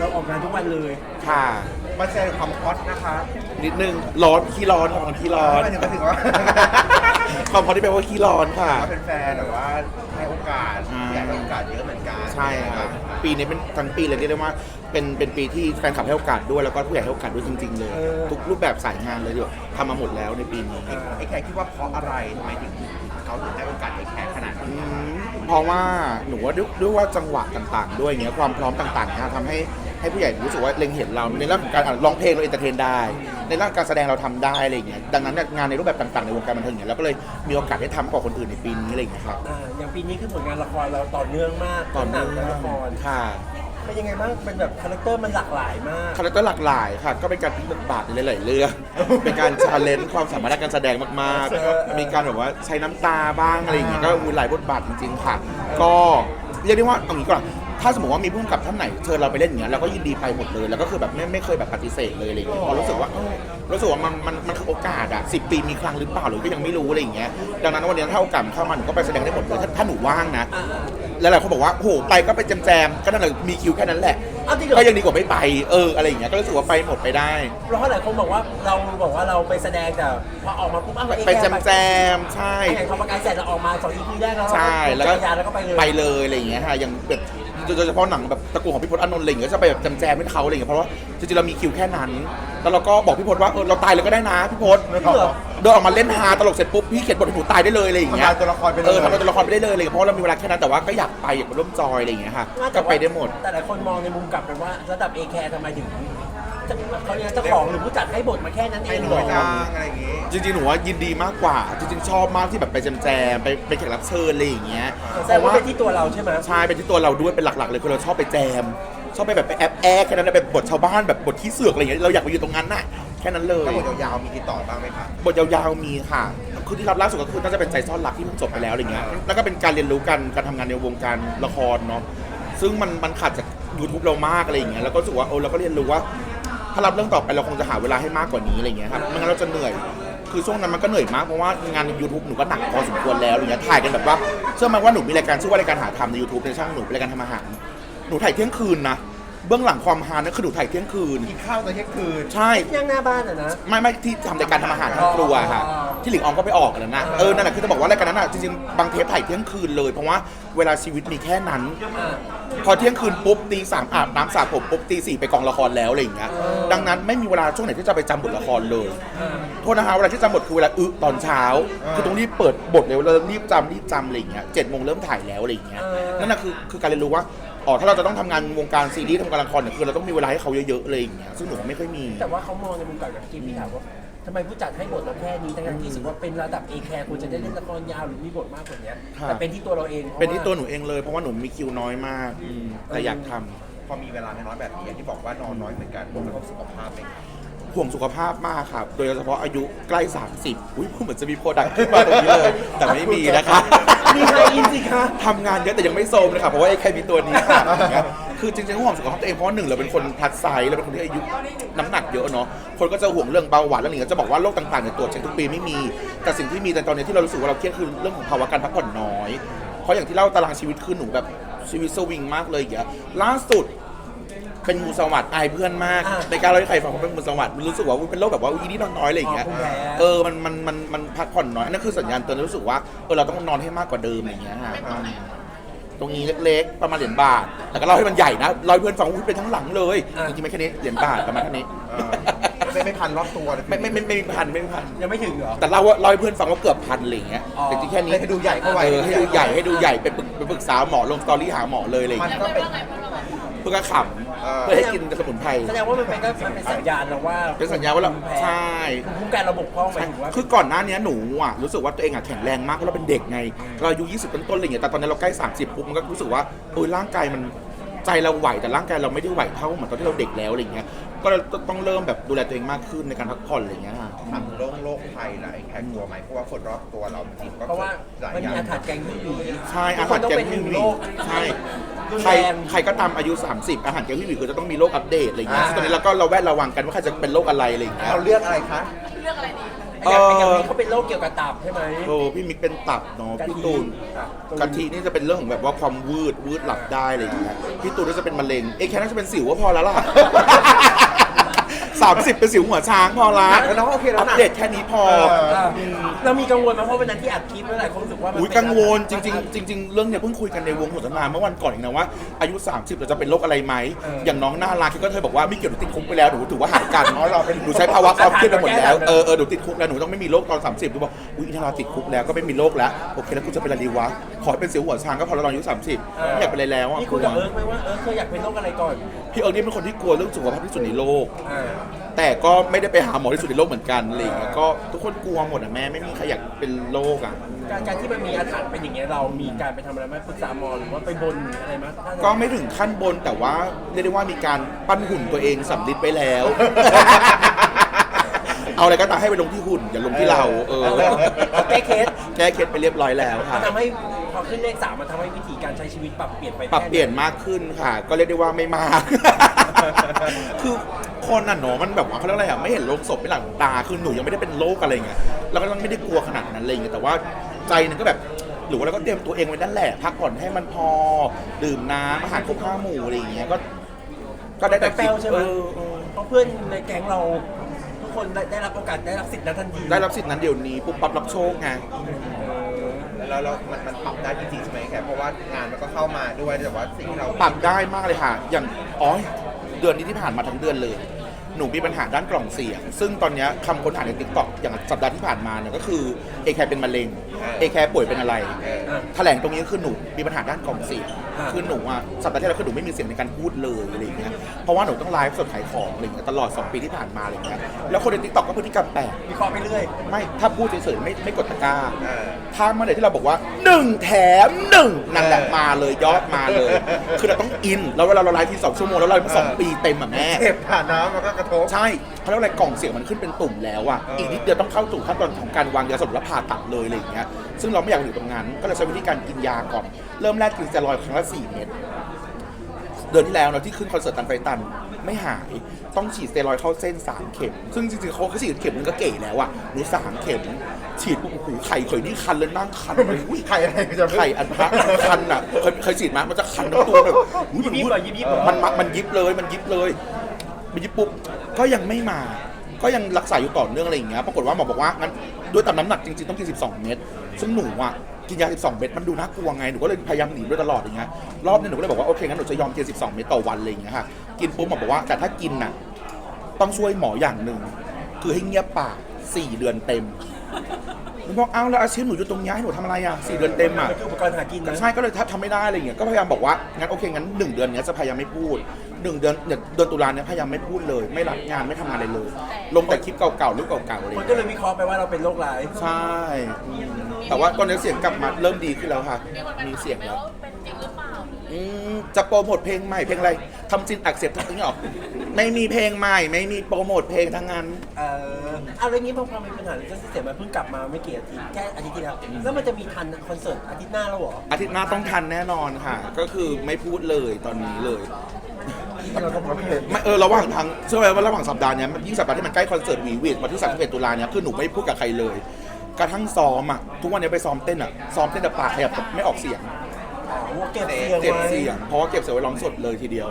เราออกงานทุกวันเลยค่ะ มาแชร์ความฮอตนะคะนิดนึงร้อนขี้ร้อนของขี้ร้อนหมายถึงหมายถึงว่า ความพอที่แปลว่าขี้ร้อนค่ะ ว่าเป็นแฟนแต่ว่าให้โอกาสอ่า อยากให้โอกาสเยอะเหมือนกันใช่ครับปีนี้เป็นทั้งปีเลยเรียกได้ว่าเป็นเป็นปีที่แฟนคลับให้โอกาสด้วยแล้วก็ผู้ใหญ่ให้โอกาสด้วยจริง ๆ เลยเออทุกรูปแบบสายงานเลยเดี๋ยวทำมาหมดแล้วในปีนี้เออไอ้แขกคิดว่าเพราะอะไรทำไมถึงเขาถึงให้โอกาสไอ้แขกขนาดอืนี้มเพราะว่าหนูว่าด้วยด้วยว่าจังหวะต่าง ๆ ด้วยเงี้ยความพร้อมต่างๆเนี่ยทำให้ ให้ผู้ใหญ่รู้สึกว่าเล็งเห็นเราในเรื่องของการอะร้องเพลงเราเอนเตอร์เทนได้ ในเรื่องการแสดงเราทำได้อะไรอย่างเงี้ยดังนั้นเนี่ยงานในรูปแบบต่างๆในวงการบันเทิงเนี่ยเราก็เลยมีโอกาสได้ทำกว่าคนอื่นในปีนี้อะไรอย่างเงี้ยครับอ่าอย่างปีนี้คือผลงานละครเราต่อเนื่องมากตอนหนันั้งนและละครค่ะ เป็นยังไงบ้างเป็นแบบคาแรคเตอร์มันหลากหลายมาก คาแรคเตอร์หลากหลายค่ะ ก็เป็นการพลิกบทบาทในหลายๆเรื่อง เป็นการชาเลนจ์ความสามารถด้านการแสดงมากเออๆมีการแบบว่าใช้น้ำตาบ้างอะไรอย่างเงี้ยก็มีหลายบทบาทจริงๆค่ะ ก็เรียกได้ว่าเอางี้ก่อน ถ้าสมมติว่ามีผู้กำกับท่านไหนเชิญเราไปเล่นอย่างเงี้ยเราก็ยินดีไปหมดเลย แล้วก็คือแบบไม่ไม่เคยแบบปฏิเสธเลยอะไรอย่างเงี้ยเพราะรู้สึกว่าเออรู้สึกว่ามันมันมันคือโอกาสอะสิปีมีครั้งหรือเปล่าหรือก็ยังไม่รู้อะไรอย่างเงี้ยดังนั้นวันนี้ถ้าโอกาสมันเข้ามาหนูก็ไปแสดงได้หมดเลยถ้าถ้าหนูว่างนะอ่าแล้วหลายคนบอกว่าโอ้โหไปก็ไปแจมๆก็นั่นแหละมีคิวแค่นั้นแหละอ้าวจริงเหรอ ก็ยังดีกว่าไม่ไปเอออะไรอย่างเงี้ยก็รู้สึกว่าไปหมดไปได้ เพราะหลายคนบอกว่าเราบอกว่าเราไปแสดงแต่พอออกมาปุ๊บอ้าวไปเอ๊ะไปแจมแจมๆใช่อย่างทำประกันเสร็จเราออกมาสองอีพีแรกแล้วเราใช่ แล้วก็จัรยานแล้วก็ไปเลย ไปเลยอะไรอย่างเงี้ยค่ะอย่างแบบ โดยเฉพาะหนังแบบตระกูลของพี่พจน์อานนท์อะไรอย่างเงี้ยก็จะไปแบบแจมแจมๆให้เขาอะไรอย่างเงี้ยเพราะว่าจริงๆเรามีคิวแค่นั้นแล้วเราก็บอกพี่พจน์ว่าเออเราตายเลยก็ได้นะพี่พจน์ไม่บอกเดินออกมาเล่นฮาตลกเสร็จปุ๊บพี่เขียนบทให้หนูตายได้เลยอะไรอย่างเงี้ยทำลายตัวละครไปเลย เออทำลายตัวละครไปได้เลยอะไรอย่างเงี้ยเพราะว่าเรามีเวลาแค่นั้นแต่ว่าก็อยากไปอยากมาร่วมจอยอะไรอย่างเงี้ยค่ะก็ไปได้หมด แต่หลายคนมองในมุมกลับกันว่าระดับเอแคร์ทำไมถึง จะเขาเรียกเจ้าของหรือผู้จัดให้บทมาแค่นั้นเอให้งหเหรน่วยอ จ้างอะไรอย่างงี้ จริงๆ หนูว่ายินดีมากกว่า จริง ๆ ชอบมากที่แบบไปแจมๆไปไปแขกรับเชิญอะไรอย่างเงี้ยแสดงว่าเป็นที่ตัวเราใช่ไหม ใช่เป็นที่ตัวเราด้วยเป็นหลักๆ เลยคือเราชอบไปแจม ชอบไปแบบไปแอบแอบแค่นั้นนะแบบบทชาวบ้านแบบบทที่เสือกอะไรอย่างเงี้ยเราอยากไปอยู่ตรงนั้นน่ะแค่นั้นเลย ถ้าบทยาวๆมีติดต่อบ้างไหมคะบทยาวๆมีค่ะ คือที่รับล่าสุดก็คือน่าจะเป็นใจซ่อนรักที่เพิ่งจบไปแล้วอะไรเงี้ย แล้วก็เป็นการเรียนรู้กันการทำงานในวงการละครเนาะ ซึ่งมันมันขัดจาก YouTube เรามากอะไรอย่างเงี้ย แล้วก็รู้สึกว่าเออเราก็เรียนรู้ว่า ถ้ารับเรื่องต่อไปเราคงจะหาเวลาให้มากกว่านี้อะไรเงี้ยครับไม่งั้นเราจะเหนื่อย คือช่วงนั้นมันก็เหนื่อยมากเพราะว่างานใน YouTube หนูก็หนักพอสมควรแล้วอะไรเงี้ยถ่ายกันแบบว่าเชื่อไหมว่าหนูมีรายการชื่อว่ารายการหาทำใน YouTube ในช่องหนูเป็นรายการทำอาหารหนูถ่ายเที่ยงคืนนะ เบื้องหลังความฮานั่นคือหนูถ่ายเที่ยงคืน กินข้าวตอนเที่ยงคืน ใช่ ย่างหน้าบ้านอะนะ ไม่ไม่ที่ทำรายการทำอาหารทำครัวค่ะอ๋อที่หลิงออมก็ไปออกกันแล้วนะเออนั่นแหละคือจะบอกว่ารายการนั้นอะจริงๆบางเทปถ่ายเที่ยงคืนเลย เพราะว่าเวลาชีวิตมีแค่นั้นอ่าพอเที่ยงคืนปุ๊บตีสามอาบน้ำสระผมปุ๊บตีสี่ไปกองละครแล้วอะไรอย่างเงี้ยดังนั้นไม่มีเวลาช่วงไหนที่จะไปจำบทละครเลยอ่าโทษนะฮะเวลาที่จำบทคือเวลาอึตอนเช้าอ่าคือต้องรีบเปิดบทเลยเรารีบจำรีบจำอะไรอย่างเงี้ยเจ็ดโมงเริ่มถ่ายแล้วอะไรอย่างเงี้ยเออนั่นน่ะคือคือการเรียนรู้ว่า อ๋อถ้าเราจะต้องทำงานวงการซีรีส์ทำงานละครเนี่ยคือเราต้องมีเวลาให้เขาเยอะๆเลยอย่างเงี้ยซึ่งหนูไม่ค่อยมี แต่ว่าเขามองในมุมกลับกับกิมพี่ถามว่าทำไมผู้จัดให้บทเราแค่นี้ทั้งๆที่รู้สึกว่าเป็นระดับเอแคร์ควรจะได้เล่นละครยาวหรือมีบทมากกว่านี้ค่ะ แต่เป็นที่ตัวเราเองพราะเป็นที่ตัวาหนูเองเลยเพราะว่าหนูมีคิวน้อยมากอืมแต่อยากทำ พอมีเวลาน้อยแบบนี้อย่างที่บอกว่านอนน้อยเหมือนกันผลกระทบสุขภาพไหมคะ ห่วงสุขภาพมากครับ โดยเฉพาะอายุใกล้ 30 อุ้ยเหมือนจะมีโปรดักต์ขึ้นมาตรงนี้เลย แต่ไม่มีนะคะมีใครอินสิคะทำงานเยอะแต่ยังไม่โซมเลยค่ะเพราะว่าไอ้แค่มีตัวนี้ค่ะอย่างเงี้ยคือจริงๆก็ห่วงสุขภาพตัวเองเพราะว่าหนึ่งเราเป็นคนพลัดไซส์เราเป็นคนที่อายุน้ำหนักเยอะเนาะคนก็จะห่วงเรื่องเบาหวานแล้วนี่จะบอกว่าโรคต่างๆเนี่ยตรวจเช็คทุกปีไม่มี แต่สิ่งที่มีแต่ตอนนี้ที่เรารู้สึกว่าเราเครียดคือเรื่องของภาวะการพักผ่อนน้อย เพราะอย่างที่เล่าตารางชีวิตคือหนูแบบชีวิตสวิงมากเลยอย่างเงี้ยล่าสุด เป็นงูสวัสด์อายเพื่อนมากอ่าในการเล่าให้ใครฟังว่าเป็นงูสวัสด์รู้สึกว่าอุ๊ยเป็นโรคแบบว่าอีนี่นอนน้อยอะไรอย่างเงี้ยอ๋อภูมิแพ้ เออมันมันมันมันพักผ่อนน้อยนั่นคือสัญญาณเตือนรู้สึกว่าเออเราต้องนอนให้มากกว่าเดิมอะไรอย่างเงี้ยฮะอืมตรงนี้เล็กๆ ประมาณเหรียญบาทแต่ก็เล่าให้มันใหญ่นะเล่าให้เพื่อนฟังว่าเป็นทั้งหลังเลยอ่า จริงๆไม่แค่นี้เหรียญบาทประมาณแค่นี้เออไม่ไม่พันรอบตัวเลยไม่ไม่ไม่ไม่มีพันไม่มีพัน ยังไม่ถึงเหรอ แต่เล่าว่าเล่าให้เพื่อนฟังว่าเกือบพันอะไรอย่างเงี้ยอ๋อ แต่จริงๆแค่นี้ให้ดูใหญ่เข้าไว้เออให้ดูใหญ่ให้ดูใหญ่ไปปรึกไปปรึกษาหมอลงสตอรี่หาหมอเลยอะไรอย่างมันเงี้ยก็เป็น เพื่อก็ขเออำ เพื่อให้กินสมุนไพร แสดงว่ามันเป็นก็มันเป็นสัญญาณเราว่าเป็นสัญญาณว่าเราภูมิแพ้ใช่ ภูมิคุ้มกันเราบกพร่องหมายถึงว่า คือก่อนหน้านี้หนูอะรู้สึกว่าตัวเองอะแข็งแรงมากเพราะเราเป็นเด็กไง เราอายุ20ต้นๆอะไรอย่างเงี้ยแต่ตอนนี้เราใกล้ 30ปุ๊บมันก็รู้สึกว่าเออร่างกายมันใจเราไหวแต่ร่างกายเราไม่ได้ไหวเท่าเหมือนตอนที่เราเด็กแล้วอะไรอย่างเงี้ยก็เลยต้องเริ่มแบบดูแลตัวเองมากขึ้นในการพักผ่อนอะไรอย่างเงี้ยค่ะถามถึงโรคโรคภัยนะไอ้แขกกลัวไหมเพราะว่าคนรอบตัวเราจริงๆก็เพราะว่าหลายมันอมีย่างอาถรรพ์แกงที่หนีใช่ทุอากคหารนต้องแกเป็นงหนึ่งพี่หโรวีคใช่รุน ใครแรงใครก็ตามอายุ 30 อาหารแกงพี่หวีคือจะต้องมีโรคอัปเดตอะไรอย่างเงี้ยอ่าซึ่งตอนนี้เราก็เราแวดระวังกันว่าใครจะเป็นโรคอะไรอะไรอย่างเงี้ย เราเลือกอะไรคะ เลือกอะไรดีอย่างอย่างนี้เขาเป็นโรคเกี่ยวกับตับใช่ไหม โอ้พี่มิกเป็นตับเนาะพี่ตูนอะ กะทินี่จะเป็นเรื่องของแบบว่าความวืดวืดหลับได้อะไรอย่างเงี้ยพี่ตูนก็จะเป็นมะเร็งเอ้แค่น่าจะเป็นสิวก็พอแล้วล่ะ สามสิบเป็นสิวหัวช้างพอละแล้วน้องโอเคแล้วอัปนะเดตแค่นี้พอเอออะเรามีกังวลไหมเพราะวันนั้นที่อัดคลิปแล้วหลายคนรู้สึกว่ามันอุ้ยเป็นกังวลจริงๆจริงๆเรื่องเนี้ยเพิ่งคุยกันในวงสนทนาเมื่อวันก่อนเองนะว่าอายุ 30เราจะเป็นโรคอะไรไหมอย่างน้องน่ารักก็เคยบอกว่าไม่เกี่ยวหนูติดคุกไปแล้วหนูถือว่าหายกันอ๋อเหรอเป็น หนูใช้ภาวะความเครียดไปหมดแล้วเออเออหนูติดคุกแล้วหนูต้องไม่มีโรคตอน 30หนูบอกอุ้ยน่ารักติดคุกแล้วก็ไม่มีโรคแล้วโอเคแล้วกูจะเป็นอะไรดีวะขอให้เป็นสิวหัวช้างก็พอแล้วตอนอายุ30ไม่อยากเป็นอะไรแล้วอะพี่กคุลัยวกับเอิร์กไหมว่าเอิร์กเคยอยากเป็นโรคอะไรก่อนพี่เอิร์กนี่เป็นคนที่กลัวเรื่องสุขภาพที่สุดในโลก อ่าแต่ก็ไม่ได้ไปหาหมอที่สุดในโลกเหมือนกันอะไรอย่างเงี้ยก็ทุกคนกลัวหมดอะแม่ไม่มีใครอยากเป็นโรคอะ การการที่มันมีอาถรรพ์เป็นอย่างเงี้ยเรามีการไปทำอะไรไหมปรึกษาหมอหรือว่าไปบนอะไรไหมถ้าก็ไม่ถึงขั้นบนแต่ว่าเรียกได้ว่ามีการปั้นหุ่นตัวเองสำลิดไปแล้ว เอาอะไรก็ตามให้ไปลงที่หุ่นอย่าลงที่เรา เออเอาแก้เคส แก้เคล็ดไปเรียบร้อยแล้วมัค่ะนทำให้พอขึ้นเลขสามมันทำให้วิธีการใช้ชีวิตปรับเปลี่ยนไปปรับเปลี่ยนมากขึ้นค่ะ ก็เรียกได้ว่าไม่มาก คือคนน่ะเนาะมันแบบว่าเขาเรียกอะไรอะไม่เห็นโลกศพไม่หลังตาคือหนูยังไม่ได้เป็นโรคอะไรเงี้ยแล้วก็ไม่ได้กลัวขนาดนั้นอะไรเงี้ยแต่ว่าใจนึงก็แบบหรือว่าเราก็เตรียมตัวเองไว้นั่นแหละพักผ่อนให้มันพอดื่มน้ำอาหารครบห้าหมู่อะไรอย่างเงี้ยก็ ก็ได้แต่แปลวๆใช่ไหมเออเออเพราะเพื่อนในแก๊งเราทุก คนได้ได้รับโอกาสได้รับสิทธิ์นั้นทันทีได้รับสิทธิ์นั้นเดี๋ยวนี้ปุ๊บปั๊บรับโชคไง แล้วเรามันมันปรับได้จริงๆใช่ไหมแค่เพราะว่างานมันก็เข้ามาด้วยแต่ว่าสิ่งที่เรา ปรับได้มากเลยค่ะ อย่างอ๋อเดือนนี้ที่ผ่านมาทั้งเดือนเลย หนูมีปัญหาด้านกล่องเสียง ซึ่งตอนเนี้ยคำค้นหาในติ๊กต็อกอย่างสัปดาห์ที่ผ่านมาเนี่ยก็คือเอแคเป็นมะเร็งเอแคป่วยเป็นอะไรเอออะแถลงตรงนี้ก็คือหนูมีปัญหาด้านกล่องเสียงอ่าคือหนูอะสัปดาห์ที่แล้วคือหนูไม่มีเสียงในการพูดเลยอะไรอย่างเงี้ย เพราะว่าหนูต้องไลฟ์สดขายของอะไรอย่างเงี้ยตลอด 2 ปีที่ผ่านมาอะไรอย่างเงี้ย แล้วคนในทิกตอกก็พฤติกรรมแปลก วิเคราะห์ไปเรื่อย ไม่ถ้าพูดเฉยๆไม่ไม่กดตะกร้าเออ ถ้าเมื่อไหร่ที่เราบอกว่า 1 แถม 1 นั่นแหละเออมาเลยยอดมาเลย คือเราต้องอิน แล้วเวลาเราไลฟ์ทีสองชั่วโมงแล้วเราสองเออปีเต็มอะแม่เจ็บผ่านน้ำมันก็กระทบ ใช่เขาเรียกว่าอะไรกล่องเสียงมันขึ้นเป็นตุ่มแล้วอะเอออี อีกนิดเดียวต้องเข้าสู่ขั้นตอนของการวางยาสลบและผ่าตัดเลยอะไรอย่างเงี้ยซึ่งเราไม่อยากอยู่ตรงนั้น ก็เลยใช้วิธีการกินยาก่อน เริ่มแรกกินสเตียรอยด์ครั้งละ4เม็ด เดือนที่แล้วเนาะที่ขึ้นคอนเสิร์ตตันไฟตันไม่หายต้องฉีดสเตียรอยด์เข้าเส้น 3 เข็ม ซึ่งจริงๆเขาเขาฉีดเข็มนึงก็เก๋แล้วอะหนูสามเข็ม ฉีดปุ๊บโอ้โหไข่เคยนี่คันเลยนั่งคันเลยอุ้ยไข่อะไรจะไข่อันพระคันอะเคยเคยฉีดไหมมันจะคันทั้งตัวแบบอุ๊ยมันยิบๆเหรอยิบๆเหรอ มันมันมันยิบเลยมันยิบเลย มันยิบปุ๊บก็ยังไม่มา ก็ยังรักษาอยู่ต่อเนื่องอะไรอย่างเงี้ยปรากฏว่าหมอบอกว่างั้นด้วยตามน้ำหนักจริงๆต้องกิน 12 เม็ดซึ่งหนูอะกินยา 12 เม็ดมันดูน่ากลัวไงหนูก็เลยพยายามหนีด้วยตลอดอย่างเงี้ยรอบนี้หนูก็เลยบอกว่าโอเคงั้นหนูจะยอมกิน 12 เม็ดต่อวันอะไรอย่างเงี้ยค่ะกินปุ๊บหมอบอกว่าแต่ถ้ากินน่ะต้องช่วยหมออย่างหนึ่งคือให้เงียบปากสี่เดือนเต็ม หนูบอกอ้าวแล้วอาชีพหนูอยู่ตรงนี้ให้หนูทำอะไรอะสี่เดือนเต็มอะ มันคืออุปกรณ์หากินนะ ใช่ก็เลยถ้าทำไม่ได้อะไรอย่างเงี้ยก็พยายามบอกว่างั้นโอเคงั้นหนึ่งเดือนเนี้ยจะพยายามไม่พูดหนึ่งเดือนเนี่ยเดือนตุลาเนี้ยพยายามไม่พูดเลย ไม่รับงานไม่ทำงานอะไรเลย ลงแต่คลิปเก่าๆรูปเก่าๆอะไรอคนย่างก็เลเงี้ยยวิเคราะห์ไปว่าเราเป็นโรคร้าย ใช่อืมแต่ว่าตอนนี้เสียงกลับมาเริ่มดีขึ้นแล้วค่ะ มีเสียงแล้ว เป็นจริงหรื อเปล่าอืมจะโปรโมทเพลงใหม่เพลงอะไรทำจินอักเสบทั้งนี้หรอไม่มีเพลงใหม่ ไม่มีโปรโมทเพลงทั้งนั้น เออเอาเรื่องนี้พอพอมีปัญหาเรื่องเสียงมันเพิ่งกลับมาไม่กี่อาทิตย์แค่อาทิตย์ที่แล้วแล้วมันจะมีทันคอนเสิร์ตอาทิตย์หน้าแล้วเหรออาทิตย์หน้าต้องทันแน่นอนค่ะ ก็คือไม่พูดเลยตอนนี้เลยเราก็ไม่เห็นไม่เออระหว่างทางเชื่อไหมว่าระหว่างสัปดาห์เนี้ยมันยิ่งสัปดาห์ที่มันใกล้คอนเสิร์ตวีวีดวันที่31ตุลาเนี้ยคือหนูไม่พูดกับใครเลย กระทั่งซ้อมอะทุกวันนี้ไปซ้อมเต้นอะซ้อมเต้นแต่ปากขยับแต่ไม่ออกเสียงอ๋อ เก็บเสียงเก็บไว้เสียงเพราะว่าเก็บเสียงไว้ร้องสดเลยทีเดียว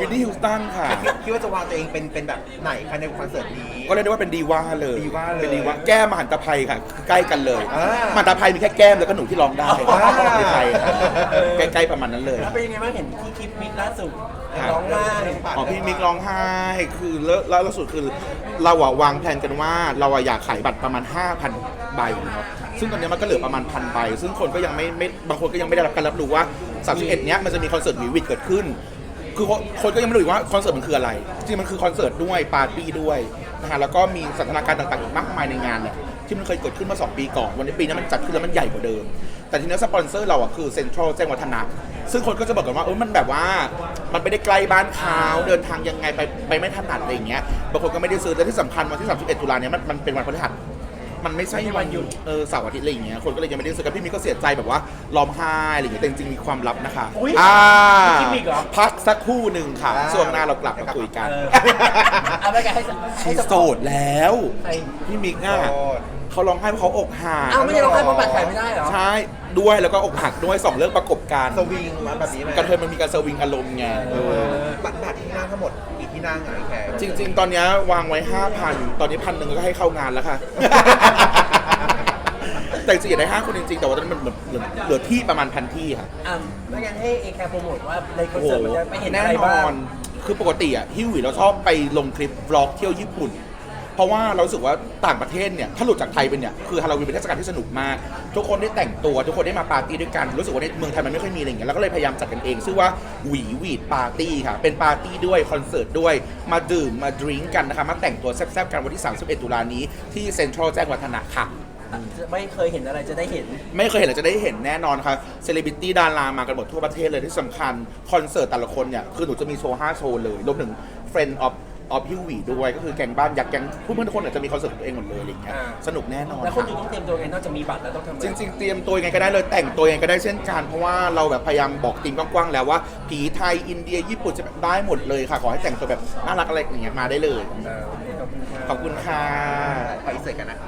วินนี่ฮิวสตันค่ะคิดคิดว่าจะวางตัวเองเป็นเป็นแบบไหนคะในคอนเสิร์ตนี้ ก็เรียกได้ว่าเป็นดีว่าเลยดีว่าเลยเป็นดีว่าแก้มมหันตภัยค่ะคือใกล้กันเลยอ่ามหันตภัยมีแค่แก้มแล้วก็หนูที่ร้องได้อ่าในไทยค่ะใกล้ๆประมาณนั้นเลยแล้วเป็นยังไงบ้างเห็นที่คลิปมิกล่าสุดครับร้องไห้อ๋อพี่มิกร้องไห้คือแล้วแล้วล่าสุดคือเราอะวางแผนกันว่าเราอะอยากขายบัตรประมาณ 5,000 ใบเนาะ ซึ่งตอนนี้มันก็เหลือประมาณพันใบซึ่งคนก็ยังไม่ไม่บางคนก็ยังไม่ได้รับการรับรู้ว่า 31 เนี้ยมันจะมีคอนเสิร์ตวีวิดเกิดขึ้น คือคนคนก็ยังไม่รู้อีกว่าคอนเสิร์ตมันคืออะไรจริงมันคือคอนเสิร์ตด้วยปาร์ตี้ด้วยนะฮะแล้วก็มีสันทนาการต่างๆอีกมากมายในงานแหละที่มันเคยเกิดขึ้นมา 2 ปีก่อน วันนี้ปีนี้มันจัดขึ้นแล้วมันใหญ่กว่าเดิม แต่ทีนี้สปอนเซอร์เราอะคือเซ็นทรัลแจ้งวัฒนะ ซึ่งคนก็จะบอกกันว่าเออมันแบบว่า มันไม่ได้ใกล้บ้านเขาเดินทางยังไงไปไปไม่ถนัดอะไรอย่างเงี้ย บางคนก็ไม่ได้ซื้อ และที่สำคัญวันที่ 31 ตุลาเนี่ยมันมันเป็นวันพฤหัส มันไม่ใช่ไม่ใช่วันหยุดเออเสาร์อาทิตย์อะไรอย่างเงี้ยคนก็เลยยังไม่ได้รู้สึกกันพี่มิกก็เสียใจแบบว่าร้องไห้อะไรอย่างเงี้ยแต่จริงๆมีความลับนะคะอุ๊ยอ่ากิมมิกเหรอ พักสักครู่หนึ่งค่ะอ่า ช่วงหน้าเรากลับมาคุยกันเออเอาไปกันให้ให้ชีโสดแล้วใคร พี่มิกอะโสดเขาร้องไห้เพราะเขาอกหักอ้าวไม่ใช่เราให้เพราะบัตรขายไม่ได้เหรอ ใช่ด้วยแล้วก็อกหักด้วยสองเรื่องประกบกันสวิงมาแบบนี้ไหมกระเทยมันมีการสวิงอารมณ์ไงเออ บัตรบัตรที่นั่งทั้งหมดกี่ที่ นั่งอะพี่แขกจริง ๆ ตอนเนี้ยวางไว้ 5,000 ตอนนี้พันหนึ่งก็ให้เข้างานแล้วค่ะ แต่จริงๆอยากได้ห้าคนจริงๆ แต่ว่าตอนนี้มันเหลือเหลือเหลือที่ประมาณพันที่ค่ะ อะไม่งั้นให้เอแคร์โปรโมทว่าในคอนโอ้โหเสิร์ตมันจะไปเห็นแน่อะไรนบ้าอง น คือปกติอะฮิวหวีเราชอบไปลงคลิปบล็อกเที่ยวญี่ปุ่น เพราะว่าเรารู้สึกว่าต่างประเทศเนี่ยถ้าหลุดจากไทยเป็นเนี่ยคือฮาโลวีนเป็นเทศกาลที่สนุกมาก ทุกคนได้แต่งตัว ทุกคนได้มาปาร์ตี้ด้วยกันรู้สึกว่าในเมืองไทยมันไม่ค่อยมีอะไรอย่างเงี้ยแล้วก็เลยพยายามจัดกันเองชื่อว่าหวีวีดปาร์ตี้ค่ะเป็นปาร์ตี้ด้วยคอนเสิร์ตด้วยมาดื่มมาดริงก์กันนะคะมาแต่งตัวแซ่บๆกันวันที่ 31 ตุลานี้ที่เซ็นทรัลแจ้งวัฒนะค่ะไม่เคยเห็นอะไรจะได้เห็น ไม่เคยเห็นเราจะได้เห็นแน่นอนค่ะเซเลบริตี้ดารามากันหมดทั่วประเทศเลยที่สำคัญคอนเสิร์ตแต่ละคนเนี่ยคือหนูจะมีโชว์5โชว์เลยรวมถึง Friend of of ฮิววีด้วยก็คือแก๊งบ้านยักษ์แก๊งผู้เพื่อนทุกคนเนี่ยจะมีคอนเสิร์ตของตัวเองหมดเลยอะไรอย่างเงี้ยอ่า สนุกแน่นอน แล้วคนค่ะอยู่ต้องเตรียมตัวไงนอกจากมีบัตรแล้วต้องทำอะไรจริงๆ เตรียมตัวยังไงก็ได้เลยแต่งตัวยังไงก็ได้เช่นกัน เพราะว่าเราแบบพยายามบอกทีมกว้างๆ แล้วว่า ผีไทย อินเดีย ญี่ปุ่นจะได้หมดเลยค่ะ ขอให้แต่งตัวแบบน่ารักอะไรอย่างเงี้ยมาได้เลย เออขอบคุณครับขอบคุณค่ะขออินเสิร์ตกันนะ